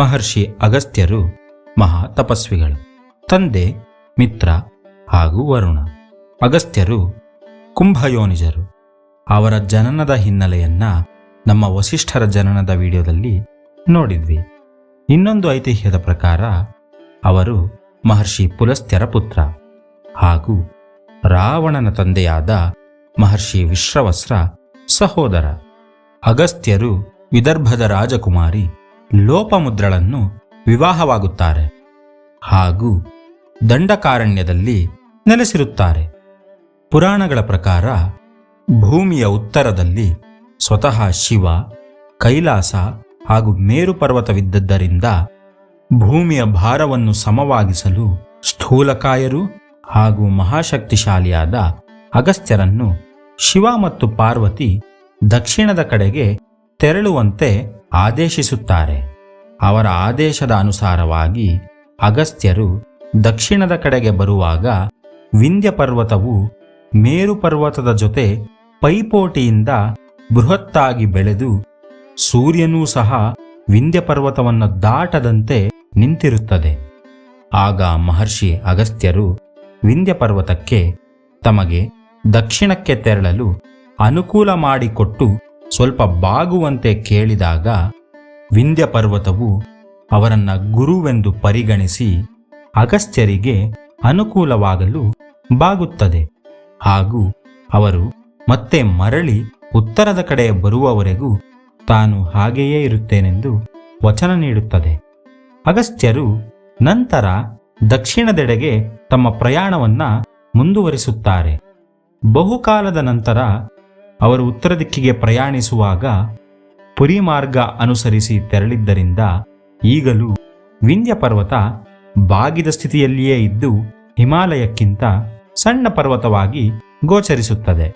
ಮಹರ್ಷಿ ಅಗಸ್ತ್ಯರು ಮಹಾ ತಪಸ್ವಿಗಳು. ತಂದೆ ಮಿತ್ರ ಹಾಗೂ ವರುಣ. ಅಗಸ್ತ್ಯರು ಕುಂಭಯೋನಿಜರು. ಅವರ ಜನನದ ಹಿನ್ನೆಲೆಯನ್ನ ನಮ್ಮ ವಸಿಷ್ಠರ ಜನನದ ವಿಡಿಯೋದಲ್ಲಿ ನೋಡಿದ್ವಿ. ಇನ್ನೊಂದು ಐತಿಹ್ಯದ ಪ್ರಕಾರ ಅವರು ಮಹರ್ಷಿ ಪುಲಸ್ತ್ಯರ ಪುತ್ರ ಹಾಗೂ ರಾವಣನ ತಂದೆಯಾದ ಮಹರ್ಷಿ ವಿಶ್ರವಸ್ರ ಸಹೋದರ. ಅಗಸ್ತ್ಯರು ವಿದರ್ಭದ ರಾಜಕುಮಾರಿ ಲೋಪಮುದ್ರಳನ್ನು ವಿವಾಹವಾಗುತ್ತಾರೆ ಹಾಗೂ ದಂಡಕಾರಣ್ಯದಲ್ಲಿ ನೆಲೆಸಿರುತ್ತಾರೆ. ಪುರಾಣಗಳ ಪ್ರಕಾರ ಭೂಮಿಯ ಉತ್ತರದಲ್ಲಿ ಸ್ವತಃ ಶಿವ, ಕೈಲಾಸ ಹಾಗೂ ಮೇರು ಪರ್ವತವಿದ್ದದ್ದರಿಂದ ಭೂಮಿಯ ಭಾರವನ್ನು ಸಮವಾಗಿಸಲು ಸ್ಥೂಲಕಾಯರು ಹಾಗೂ ಮಹಾಶಕ್ತಿಶಾಲಿಯಾದ ಅಗಸ್ತ್ಯರನ್ನು ಶಿವ ಮತ್ತು ಪಾರ್ವತಿ ದಕ್ಷಿಣದ ಕಡೆಗೆ ತೆರಳುವಂತೆ ಆದೇಶಿಸುತ್ತಾರೆ. ಅವರ ಆದೇಶದ ಅನುಸಾರವಾಗಿ ಅಗಸ್ತ್ಯರು ದಕ್ಷಿಣದ ಕಡೆಗೆ ಬರುವಾಗ ವಿಂಧ್ಯ ಪರ್ವತವು ಮೇರು ಪರ್ವತದ ಜೊತೆ ಪೈಪೋಟಿಯಿಂದ ಬೃಹತ್ತಾಗಿ ಬೆಳೆದು ಸೂರ್ಯನೂ ಸಹ ವಿಂಧ್ಯ ಪರ್ವತವನ್ನು ದಾಟದಂತೆ ನಿಂತಿರುತ್ತದೆ. ಆಗ ಮಹರ್ಷಿ ಅಗಸ್ತ್ಯರು ವಿಂಧ್ಯ ಪರ್ವತಕ್ಕೆ ತಮಗೆ ದಕ್ಷಿಣಕ್ಕೆ ತೆರಳಲು ಅನುಕೂಲ ಮಾಡಿಕೊಟ್ಟು ಸ್ವಲ್ಪ ಬಾಗುವಂತೆ ಕೇಳಿದಾಗ ವಿಂಧ್ಯ ಪರ್ವತವು ಅವರನ್ನು ಗುರುವೆಂದು ಪರಿಗಣಿಸಿ ಅಗಸ್ತ್ಯರಿಗೆ ಅನುಕೂಲವಾಗಲು ಬಾಗುತ್ತದೆ. ಹಾಗೂ ಅವರು ಮತ್ತೆ ಮರಳಿ ಉತ್ತರದ ಕಡೆ ಬರುವವರೆಗೂ ತಾನು ಹಾಗೆಯೇ ಇರುತ್ತೇನೆಂದು ವಚನ ನೀಡುತ್ತದೆ. ಅಗಸ್ತ್ಯರು ನಂತರ ದಕ್ಷಿಣದೆಡೆಗೆ ತಮ್ಮ ಪ್ರಯಾಣವನ್ನು ಮುಂದುವರಿಸುತ್ತಾರೆ. ಬಹುಕಾಲದ ನಂತರ ಅವರು ಉತ್ತರ ದಿಕ್ಕಿಗೆ ಪ್ರಯಾಣಿಸುವಾಗ ಪುರಿ ಮಾರ್ಗ ಅನುಸರಿಸಿ ತೆರಳಿದ್ದರಿಂದ ಈಗಲೂ ವಿಂಧ್ಯ ಪರ್ವತ ಬಾಗಿದ ಸ್ಥಿತಿಯಲ್ಲಿಯೇ ಇದ್ದು ಹಿಮಾಲಯಕ್ಕಿಂತ ಸಣ್ಣ ಪರ್ವತವಾಗಿ ಗೋಚರಿಸುತ್ತದೆ.